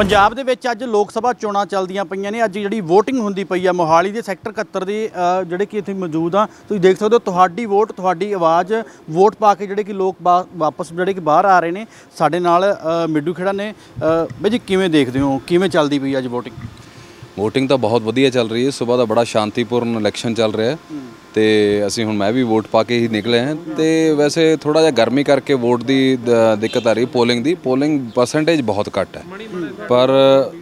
ਪੰਜਾਬ ਦੇ ਵਿੱਚ ਅੱਜ ਲੋਕ ਸਭਾ ਚੋਣਾਂ ਚੱਲਦੀਆਂ ਪਈਆਂ ਨੇ। ਅੱਜ ਜਿਹੜੀ VOTING ਹੁੰਦੀ ਪਈ ਆ ਮੋਹਾਲੀ ਦੇ ਸੈਕਟਰ 71 ਦੇ ਜਿਹੜੇ ਕਿ ਇੱਥੇ ਮੌਜੂਦ ਆ। ਤੁਸੀਂ ਦੇਖ ਸਕਦੇ ਹੋ ਤੁਹਾਡੀ ਵੋਟ ਤੁਹਾਡੀ ਆਵਾਜ਼ ਵੋਟ ਪਾ ਕੇ ਜਿਹੜੇ ਕਿ ਲੋਕ ਵਾਪਸ ਜਿਹੜੇ ਕਿ ਬਾਹਰ ਆ ਰਹੇ ਨੇ। ਸਾਡੇ ਨਾਲ ਮਿੱਡੂ ਖੇੜਾ ਨੇ। ਬਾਈ ਜੀ ਕਿਵੇਂ ਦੇਖਦੇ ਹੋ? ਕਿਵੇਂ ਚੱਲਦੀ ਪਈ ਅੱਜ VOTING? VOTING ਤਾਂ ਬਹੁਤ ਵਧੀਆ ਚੱਲ ਰਹੀ ਹੈ। ਸਵੇਰ ਦਾ ਬੜਾ ਸ਼ਾਂਤੀਪੂਰਨ ਇਲੈਕਸ਼ਨ ਚੱਲ ਰਿਹਾ ਹੈ। ਤੇ ਅਸੀਂ ਹੁਣ ਮੈਂ ਵੀ ਵੋਟ ਪਾ ਕੇ ਹੀ ਨਿਕਲੇ ਹਾਂ ਤੇ ਵੈਸੇ ਥੋੜਾ ਜਿਹਾ ਗਰਮੀ ਕਰਕੇ ਵੋਟ ਦੀ ਦ- ਦਿੱਕਤ ਆ ਰਹੀ ਪੋਲਿੰਗ ਦੀ। ਪੋਲਿੰਗ ਪਰਸੈਂਟੇਜ ਬਹੁਤ ਘੱਟ ਹੈ। ਪਰ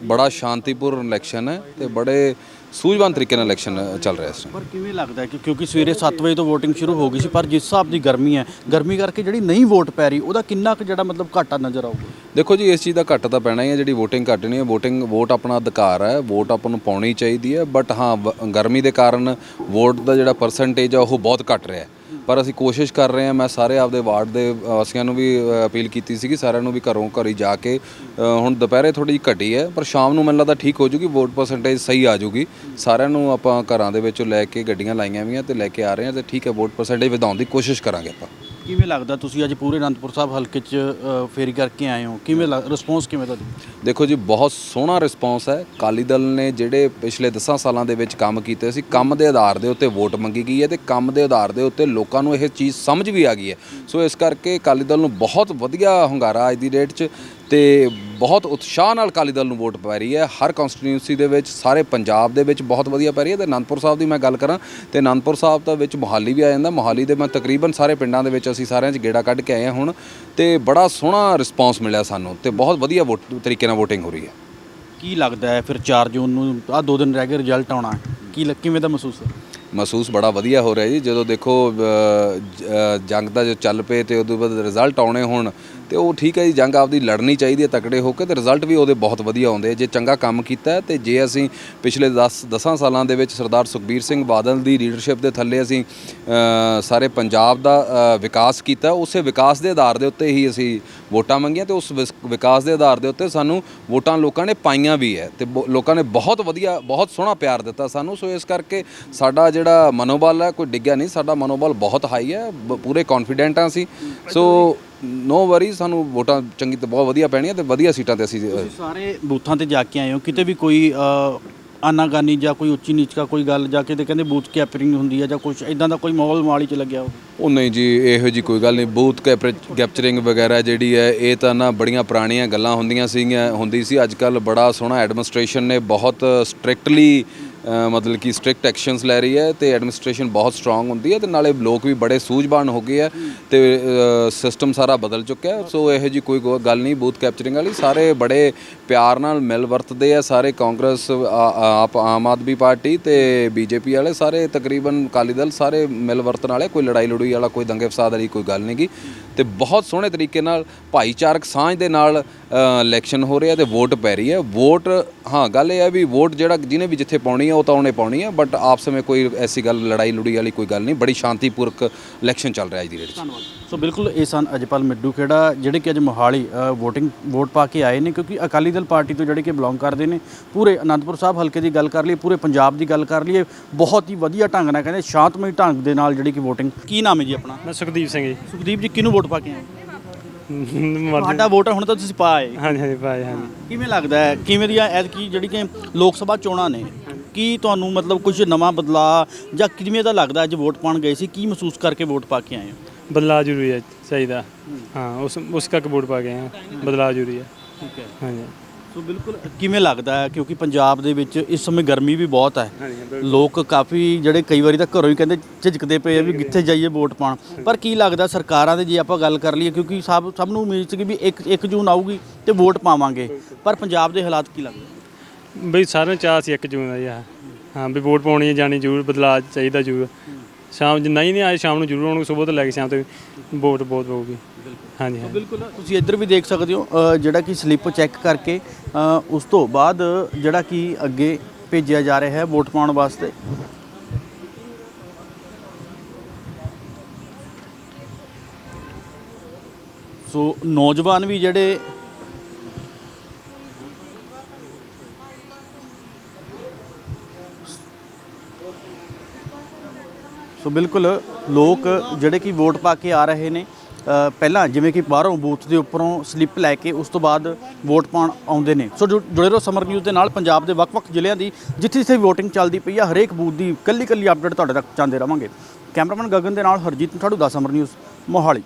ਬੜਾ ਸ਼ਾਂਤੀਪੂਰਨ ਇਲੈਕਸ਼ਨ ਹੈ ਤੇ ਬੜੇ ਸੂਝਵਾਨ ਤਰੀਕੇ ਨਾਲ ਇਲੈਕਸ਼ਨ ਚੱਲ ਰਿਹਾ ਇਸ time ਪਰ ਕਿਵੇਂ ਲੱਗਦਾ ਹੈ ਕਿ ਕਿਉਂਕਿ ਸਵੇਰੇ 7 ਵਜੇ ਤੋਂ VOTING ਸ਼ੁਰੂ ਹੋ ਗਈ ਸੀ, ਪਰ ਜਿਸ ਹਿਸਾਬ ਦੀ ਗਰਮੀ ਹੈ, ਗਰਮੀ ਕਰਕੇ ਜਿਹੜੀ ਨਹੀਂ ਵੋਟ ਪੈ ਰਹੀ, ਉਹਦਾ ਕਿੰਨਾ ਕੁ ਜਿਹੜਾ ਮਤਲਬ ਘਾਟਾ ਨਜ਼ਰ ਆਊਗਾ? ਦੇਖੋ ਜੀ ਇਸ ਚੀਜ਼ ਦਾ ਘੱਟ ਤਾਂ ਪੈਣਾ ਹੀ ਹੈ ਜਿਹੜੀ VOTING ਘੱਟ ਨਹੀਂ ਹੈ। VOTING ਵੋਟ ਆਪਣਾ ਅਧਿਕਾਰ ਹੈ ਵੋਟ ਆਪਾਂ ਨੂੰ ਪਾਉਣੀ ਚਾਹੀਦੀ ਹੈ ਬਟ ਹਾਂ ਵ- ਗਰਮੀ ਦੇ ਕਾਰਨ ਵੋਟ ਦਾ ਜਿਹੜਾ ਪਰਸੈਂਟੇਜ ਆ ਉਹ ਬਹੁਤ ਘੱਟ ਰਿਹਾ ਹੈ। ਪਰ ਅਸੀਂ ਕੋਸ਼ਿਸ਼ ਕਰ ਰਹੇ ਹਾਂ ਮੈਂ ਸਾਰੇ ਆਪਦੇ ਵਾਰਡ ਦੇ ਵਾਸੀਆਂ ਨੂੰ ਵੀ ਅ, ਅਪੀਲ ਕੀਤੀ ਸੀਗੀ ਸਾਰਿਆਂ ਨੂੰ ਵੀ ਘਰੋਂ ਘਰੀ ਜਾ ਕੇ ਅ, ਹੁਣ ਦੁਪਹਿਰੇ ਥੋੜੀ ਜਿਹੀ ਘਟੀ ਹੈ ਪਰ ਸ਼ਾਮ ਨੂੰ ਮੈਨੂੰ ਲੱਗਦਾ ਠੀਕ ਹੋ ਜੂਗੀ ਵੋਟ ਪਰਸੈਂਟੇਜ ਸਹੀ ਆ ਜੂਗੀ। ਸਾਰਿਆਂ ਨੂੰ ਆਪਾਂ ਘਰਾਂ ਦੇ ਵਿੱਚੋਂ ਲੈ ਕੇ ਗੱਡੀਆਂ ਲਾਈਆਂ ਵੀਆਂ ਤੇ ਲੈ ਕੇ ਆ ਰਹੇ ਹਾਂ ਤੇ ਠੀਕ ਹੈ ਵੋਟ ਪਰਸੈਂਟੇਜ ਵਧਾਉਣ ਦੀ ਕੋਸ਼ਿਸ਼ ਕਰਾਂਗੇ ਆਪਾਂ। ਕਿਵੇਂ ਲੱਗਦਾ ਤੁਸੀਂ ਅੱਜ ਪੂਰੇ ਅਨੰਦਪੁਰ ਸਾਹਿਬ ਹਲਕੇ 'ਚ ਅ, ਫੇਰੀ ਕਰਕੇ ਆਏ ਹੋ? ਕਿਵੇਂ ਰਿਸਪੌਂਸ ਕਿਵੇਂ ਦਾ ਜੀ ਦੇਖੋ ਜੀ ਬਹੁਤ ਸੋਹਣਾ ਰਿਸਪੌਂਸ ਹੈ। ਅਕਾਲੀ ਦਲ ਨੇ ਜਿਹੜੇ ਪਿਛਲੇ 10 ਸਾਲਾਂ ਦੇ ਵਿੱਚ ਕੰਮ ਕੀਤੇ ਸੀ ਕੰਮ ਦੇ ਆਧਾਰ ਦੇ ਉੱਤੇ ਵੋਟ ਮੰਗੀ ਗਈ ਹੈ ਤੇ ਕੰਮ ਦੇ ਆਧਾਰ ਦੇ ਉੱਤੇ ਲੋਕਾਂ ਨੂੰ ਇਹ ਚੀਜ਼ ਸਮਝ ਵੀ ਆ ਗਈ ਹੈ। ਸੋ ਇਸ ਕਰਕੇ ਅਕਾਲੀ ਦਲ ਨੂੰ ਬਹੁਤ ਵਧੀਆ ਹੁੰਗਾਰਾ ਅੱਜ ਦੀ ਡੇਟ 'ਚ ਤੇ ਬਹੁਤ ਉਤਸ਼ਾਹ ਨਾਲ ਕਾਲੀ ਦਲ ਨੂੰ ਵੋਟ ਪੈ ਰਹੀ ਹੈ। ਹਰ ਕਨਸਟੀਟਿਊਂਸੀ ਦੇ ਵਿੱਚ ਸਾਰੇ ਪੰਜਾਬ ਦੇ ਵਿੱਚ ਬਹੁਤ ਵਧੀਆ ਪੈ ਰਹੀ ਹੈ ਤੇ ਅਨੰਦਪੁਰ ਸਾਹਿਬ ਦੀ ਮੈਂ ਗੱਲ ਕਰਾਂ ਤੇ ਅਨੰਦਪੁਰ ਸਾਹਿਬ ਦਾ ਵਿੱਚ ਮੋਹਾਲੀ ਵੀ ਆ ਜਾਂਦਾ। ਮੋਹਾਲੀ ਦੇ ਮੈਂ ਤਕਰੀਬਨ ਸਾਰੇ ਪਿੰਡਾਂ ਦੇ ਵਿੱਚ ਅਸੀਂ ਸਾਰਿਆਂ 'ਚ ਗੇੜਾ ਕੱਢ ਕੇ ਆਏ ਹਾਂ ਹੁਣ ਤੇ ਬੜਾ ਸੋਹਣਾ ਰਿਸਪੌਂਸ ਮਿਲਿਆ ਸਾਨੂੰ ਤੇ ਬਹੁਤ ਵਧੀਆ ਵੋਟ ਤਰੀਕੇ ਨਾਲ VOTING ਹੋ ਰਹੀ ਹੈ। ਕੀ ਲੱਗਦਾ ਹੈ ਫਿਰ 4 ਜੂਨ ਨੂੰ? ਆ ਦੋ ਦਿਨ ਰਹਿ ਗਏ ਰਿਜ਼ਲਟ ਆਉਣਾ। ਕੀ ਕਿਵੇਂ ਦਾ ਮਹਿਸੂਸ ਹੈ? ਮਹਿਸੂਸ ਬੜਾ ਵਧੀਆ ਹੋ ਰਿਹਾ ਜੀ। ਜਦੋਂ ਦੇਖੋ ਜੰਗ ਦਾ ਜੋ ਚੱਲ ਪਏ ਤੇ ਉਦੋਂ ਬਾਅਦ ਰਿਜ਼ਲਟ ਆਉਣੇ ਹੁਣ ਤੇ ਉਹ ਠੀਕ ਹੈ ਜੀ ਜੰਗ ਆਪਦੀ ਲੜਨੀ ਚਾਹੀਦੀ ਹੈ ਤਕੜੇ ਹੋ ਕੇ ਤੇ ਰਿਜ਼ਲਟ ਵੀ ਉਹਦੇ ਬਹੁਤ ਵਧੀਆ ਆਉਂਦੇ ਆ। ਜੇ ਚੰਗਾ ਕੰਮ ਕੀਤਾ ਤੇ ਜੇ ਅਸੀਂ ਪਿਛਲੇ 10 10 ਸਾਲਾਂ ਦੇ ਵਿੱਚ ਸਰਦਾਰ ਸੁਖਬੀਰ ਸਿੰਘ ਬਾਦਲ ਦੀ ਲੀਡਰਸ਼ਿਪ ਦੇ ਥੱਲੇ ਅਸੀਂ ਸਾਰੇ ਪੰਜਾਬ ਦਾ ਵਿਕਾਸ ਕੀਤਾ ਉਸੇ ਵਿਕਾਸ ਦੇ ਆਧਾਰ ਦੇ ਉੱਤੇ ਹੀ ਅਸੀਂ ਵੋਟਾਂ ਮੰਗੀਆਂ ਤੇ ਉਸ ਵਿਕਾਸ ਦੇ ਆਧਾਰ ਦੇ ਉੱਤੇ ਸਾਨੂੰ ਵੋਟਾਂ ਲੋਕਾਂ ਨੇ ਪਾਈਆਂ ਵੀ ਹੈ ਤੇ ਲੋਕਾਂ ਨੇ ਬਹੁਤ ਵਧੀਆ ਬਹੁਤ ਸੋਹਣਾ ਪਿਆਰ ਦਿੱਤਾ ਸਾਨੂੰ। ਸੋ ਇਸ ਕਰਕੇ ਸਾਡਾ ਜਿਹੜਾ ਮਨੋਬਲ ਹੈ ਕੋਈ ਡਿੱਗਿਆ ਨਹੀਂ ਸਾਡਾ ਮਨੋਬਲ ਬਹੁਤ ਹਾਈ ਹੈ ਪੂਰੇ ਕੌਨਫੀਡੈਂਟ ਹਾਂ ਅਸੀਂ। ਸੋ ਨੋ ਵਰੀ ਸਾਨੂੰ ਵੋਟਾਂ ਚੰਗੀ ਤੇ ਬਹੁਤ ਵਧੀਆ ਪੈਣੀਆਂ ਤੇ ਵਧੀਆ ਸੀਟਾਂ ਤੇ ਅਸੀਂ ਤੁਸੀਂ ਸਾਰੇ ਬੂਥਾਂ ਤੇ ਜਾ ਕੇ ਆਏ ਹੋ ਕਿਤੇ ਵੀ ਕੋਈ ਅ, ਆਨਾਕਾਨੀ ਜਾਂ ਕੋਈ ਉੱਚੀ ਨੀਚ ਦਾ ਕੋਈ ਗੱਲ ਜਾ ਕੇ ਤੇ ਕਹਿੰਦੇ ਬੂਥ ਕੈਪਰਿੰਗ ਹੁੰਦੀ ਹੈ ਜਾਂ ਕੁਝ ਇਦਾਂ ਦਾ ਕੋਈ ਮਾਹੌਲ ਮਾਲੀ ਚ ਲੱਗਿਆ ਹੋਵੇ? ਉਹ ਨਹੀਂ ਜੀ ਇਹੋ ਜੀ ਕੋਈ ਗੱਲ ਨਹੀਂ। ਬੂਥ ਕੈਪਚਰਿੰਗ ਵਗੈਰਾ ਜਿਹੜੀ ਹੈ ਇਹ ਤਾਂ ਨਾ ਬੜੀਆਂ ਪੁਰਾਣੀਆਂ ਗੱਲਾਂ ਹੁੰਦੀਆਂ ਸੀਗੀਆਂ ਹੁੰਦੀ ਸੀ। ਅੱਜ ਕੱਲ ਬੜਾ ਸੋਹਣਾ ਐਡਮਿਨਿਸਟ੍ਰੇਸ਼ਨ ਨੇ ਬਹੁਤ ਸਟ੍ਰਿਕਟਲੀ ਮਤਲਬ ਕਿ ਸਟ੍ਰਿਕਟ ਐਕਸ਼ਨਸ ਲੈ ਰਹੀ ਹੈ ਤੇ ਐਡਮਿਨਿਸਟ੍ਰੇਸ਼ਨ ਬਹੁਤ ਸਟਰੋਂਗ ਹੁੰਦੀ ਹੈ ਤੇ ਨਾਲੇ ਲੋਕ ਵੀ ਬੜੇ ਸੂਝਬਾਨ ਹੋ ਗਏ ਆ ਤੇ ਸਿਸਟਮ ਸਾਰਾ ਬਦਲ ਚੁੱਕਿਆ ਹੈ। ਸੋ ਇਹੋ ਜੀ ਕੋਈ ਗੋ- ਗੱਲ ਨਹੀਂ ਬੂਥ ਕੈਪਚਰਿੰਗ ਵਾਲੀ। ਸਾਰੇ ਬੜੇ ਪਿਆਰ ਨਾਲ ਮਿਲ ਵਰਤਦੇ ਆ ਸਾਰੇ ਕਾਂਗਰਸ ਆਪ, ਆਮ ਆਦਮੀ ਪਾਰਟੀ ਤੇ ਬੀਜੇਪੀ ਵਾਲੇ। ਸਾਰੇ ਤਕਰੀਬਨ ਅਕਾਲੀ ਦਲ ਸਾਰੇ ਮਿਲ ਵਰਤਣ ਵਾਲੇ। ਕੋਈ ਲੜਾਈ ਲੜੂਈ ਵਾਲਾ, ਕੋਈ ਦੰਗੇ ਫਸਾਦ ਵਾਲੀ ਕੋਈ ਗੱਲ ਨਹੀਂ ਨਹੀਂਗੀ ਤੇ ਬਹੁਤ ਸੋਹਣੇ ਤਰੀਕੇ ਨਾਲ ਭਾਈਚਾਰਕ ਸਾਂਝ ਦੇ ਨਾਲ ਇਲੈਕਸ਼ਨ ਹੋ ਰਿਹਾ ਤੇ ਵੋਟ ਪੈ ਰਹੀ ਹੈ। ਵੋਟ ਹਾਂ ਗੱਲ ਇਹ ਹੈ ਵੀ ਵੋਟ ਜਿਹੜਾ ਜਿਹਨੇ ਵੀ ਜਿੱਥੇ ਪਾਉਣੀ ਹੈ ਉਹ ਤਾਂ ਉਹਨੇ ਪਾਉਣੀ ਹੈ ਬਟ ਆਪਸ ਵਿੱਚ ਕੋਈ ਐਸੀ ਗੱਲ ਲੜਾਈ ਲੜੂਈ ਵਾਲੀ ਕੋਈ ਗੱਲ ਨਹੀਂ ਬੜੀ ਸ਼ਾਂਤੀਪੂਰਕ ਇਲੈਕਸ਼ਨ ਚੱਲ ਰਿਹਾ ਅੱਜ ਦੀ ਡੇਟ 'ਚ। ਧੰਨਵਾਦ। ਸੋ ਬਿਲਕੁਲ ਇਹ ਸਨ ਅਜਪਾਲ ਮਿੱਡੂ ਖੇੜਾ ਜਿਹੜੇ ਕਿ ਅੱਜ ਮੋਹਾਲੀ VOTING ਵੋਟ ਪਾ ਕੇ ਆਏ ਨੇ ਕਿਉਂਕਿ ਅਕਾਲੀ ਦਲ ਪਾਰਟੀ ਤੋਂ ਜਿਹੜੇ ਕਿ ਬਿਲੋਂਗ ਕਰਦੇ ਨੇ ਪੂਰੇ ਅਨੰਦਪੁਰ ਸਾਹਿਬ ਹਲਕੇ ਦੀ ਗੱਲ ਕਰ ਲਈਏ ਪੂਰੇ ਪੰਜਾਬ ਦੀ ਗੱਲ ਕਰ ਲਈਏ ਬਹੁਤ ਹੀ ਵਧੀਆ ਢੰਗ ਨਾਲ ਕਹਿੰਦੇ ਸ਼ਾਂਤਮਈ ਢੰਗ ਦੇ ਨਾਲ ਜਿਹੜੀ ਕਿ VOTING ਕੀ ਨਾਮ ਹੈ ਜੀ ਆਪਣਾ? ਮੈਂ ਸੁਖਦੀਪ ਸਿੰਘ ਜੀ। ਸੁਖਦੀਪ ਜੀ ਕਿਹਨੂੰ ਵੋਟ ਪਾ ਕੇ ਆਏ? ਤੁਹਾਡਾ ਵੋਟ ਹੁਣ ਤਾਂ ਤੁਸੀਂ ਪਾ ਆਏ। ਹਾਂਜੀ ਹਾਂਜੀ ਭਾਈ ਹਾਂਜੀ। ਕਿਵੇਂ ਲੱਗਦਾ ਹੈ? ਕਿਵੇਂ ਦੀਆਂ ਐਤਕੀ ਜਿਹੜੀ ਕਿ ਲੋਕ ਸਭਾ ਚੋਣਾਂ ਨੇ ਕੀ ਤੁਹਾਨੂੰ ਮਤਲਬ ਕੁਝ ਨਵਾਂ ਬਦਲਾ ਜਾਂ ਕਿਵੇਂ ਦਾ ਲੱਗਦਾ ਅੱਜ ਵੋਟ ਪਾਉਣ ਗਏ ਸੀ? ਕੀ ਮਹਿਸੂਸ ਕਰਕੇ ਵੋਟ ਪਾ ਕੇ ਆਏ ਹੋ? ਬਦਲਾਅ ਜ਼ਰੂਰੀ ਹੈ ਚਾਹੀਦਾ। ਹਾਂ। ਉਸ ਉਸ ਕਰਕੇ ਵੋਟ ਪਾ ਗਏ ਹਾਂ। ਬਦਲਾਅ ਜ਼ਰੂਰੀ ਹੈ। ਠੀਕ ਹੈ। ਹਾਂਜੀ। ਸੋ ਬਿਲਕੁਲ ਕਿਵੇਂ ਲੱਗਦਾ ਹੈ? ਕਿਉਂਕਿ ਪੰਜਾਬ ਦੇ ਵਿੱਚ ਇਸ ਸਮੇਂ ਗਰਮੀ ਵੀ ਬਹੁਤ ਹੈ। ਲੋਕ ਕਾਫੀ ਜਿਹੜੇ ਕਈ ਵਾਰੀ ਤਾਂ ਘਰੋਂ ਹੀ ਕਹਿੰਦੇ ਝਿਜਕਦੇ ਪਏ ਆ ਵੀ ਕਿੱਥੇ ਜਾਈਏ ਵੋਟ ਪਾਣ ਪਰ ਕੀ ਲੱਗਦਾ ਸਰਕਾਰਾਂ ਦੇ ਜੇ ਆਪਾਂ ਗੱਲ ਕਰ ਲਈਏ ਕਿਉਂਕਿ ਸਭ ਸਭ ਨੂੰ ਉਮੀਦ ਸੀ ਵੀ 1 1 ਜੂਨ ਆਊਗੀ ਤੇ ਵੋਟ ਪਾਵਾਂਗੇ। ਪਰ ਪੰਜਾਬ ਦੇ ਹਾਲਾਤ ਕੀ ਲੱਗਦੇ? ਬਈ ਸਾਰਿਆਂ ਨੂੰ ਚਾਹ ਸੀ ਇੱਕ ਜੂਨ ਦਾ ਯਾਰ ਹਾਂ ਵੀ ਵੋਟ ਪਾਉਣੀ ਹੈ ਜਾਣੀ ਜ਼ਰੂਰ ਬਦਲਾਅ ਚਾਹੀਦਾ ਜ਼ਰੂਰ। ਸ਼ਾਮ ਜੇ ਨਹੀਂ ਨਹੀਂ ਆਏ ਸ਼ਾਮ ਨੂੰ ਜ਼ਰੂਰ ਆਉਣਗੇ ਸਵੇਰ ਤੋਂ ਲੈ ਕੇ ਸ਼ਾਮ ਤੱਕ ਵੋਟ ਬਹੁਤ ਪਊਗੀ। ਹਾਂਜੀ ਹਾਂ ਬਿਲਕੁਲ ਤੁਸੀਂ ਇੱਧਰ ਵੀ ਦੇਖ ਸਕਦੇ ਹੋ ਅ, ਜਿਹੜਾ ਕਿ ਸਲਿੱਪ ਚੈੱਕ ਕਰਕੇ ਅ, ਉਸ ਤੋਂ ਬਾਅਦ ਜਿਹੜਾ ਕਿ ਅੱਗੇ ਭੇਜਿਆ ਜਾ ਰਿਹਾ ਹੈ ਵੋਟ ਪਾਉਣ ਵਾਸਤੇ। ਸੋ ਨੌਜਵਾਨ ਵੀ ਜਿਹੜੇ ਸੋ ਬਿਲਕੁਲ ਲੋਕ ਜਿਹੜੇ ਕਿ ਵੋਟ ਪਾ ਕੇ ਆ ਰਹੇ ਨੇ। ਪਹਿਲਾਂ ਜਿਵੇਂ ਕਿ ਬਾਹਰੋਂ ਬੂਥ ਦੇ ਉੱਪਰੋਂ ਸਲਿੱਪ ਲੈ ਕੇ ਉਸ ਤੋਂ ਬਾਅਦ ਵੋਟ ਪਾਉਣ ਆਉਂਦੇ ਨੇ। ਸੋ ਜੁ- ਜੁੜੇ ਰਹੋ ਸਮਰ ਨਿਊਜ਼ ਦੇ ਨਾਲ, ਪੰਜਾਬ ਦੇ ਵੱਖ-ਵੱਖ ਜ਼ਿਲ੍ਹਿਆਂ ਦੀ ਜਿੱਥੇ ਜਿੱਥੇ ਵੋਟਿੰਗ ਚੱਲਦੀ ਪਈ ਆ, ਹਰੇਕ ਬੂਥ ਦੀ ਕੱਲੀ ਕੱਲੀ ਅਪਡੇਟ ਤੁਹਾਡੇ ਤੱਕ ਚਾਹੁੰਦੇ ਰਵਾਂਗੇ। ਕੈਮਰਾਮੈਨ ਗਗਨ ਦੇ ਨਾਲ ਹਰਜੀਤ ਠਾੜੂ ਦਾ ਸਮਰ ਨਿਊਜ਼, ਮੋਹਾਲੀ।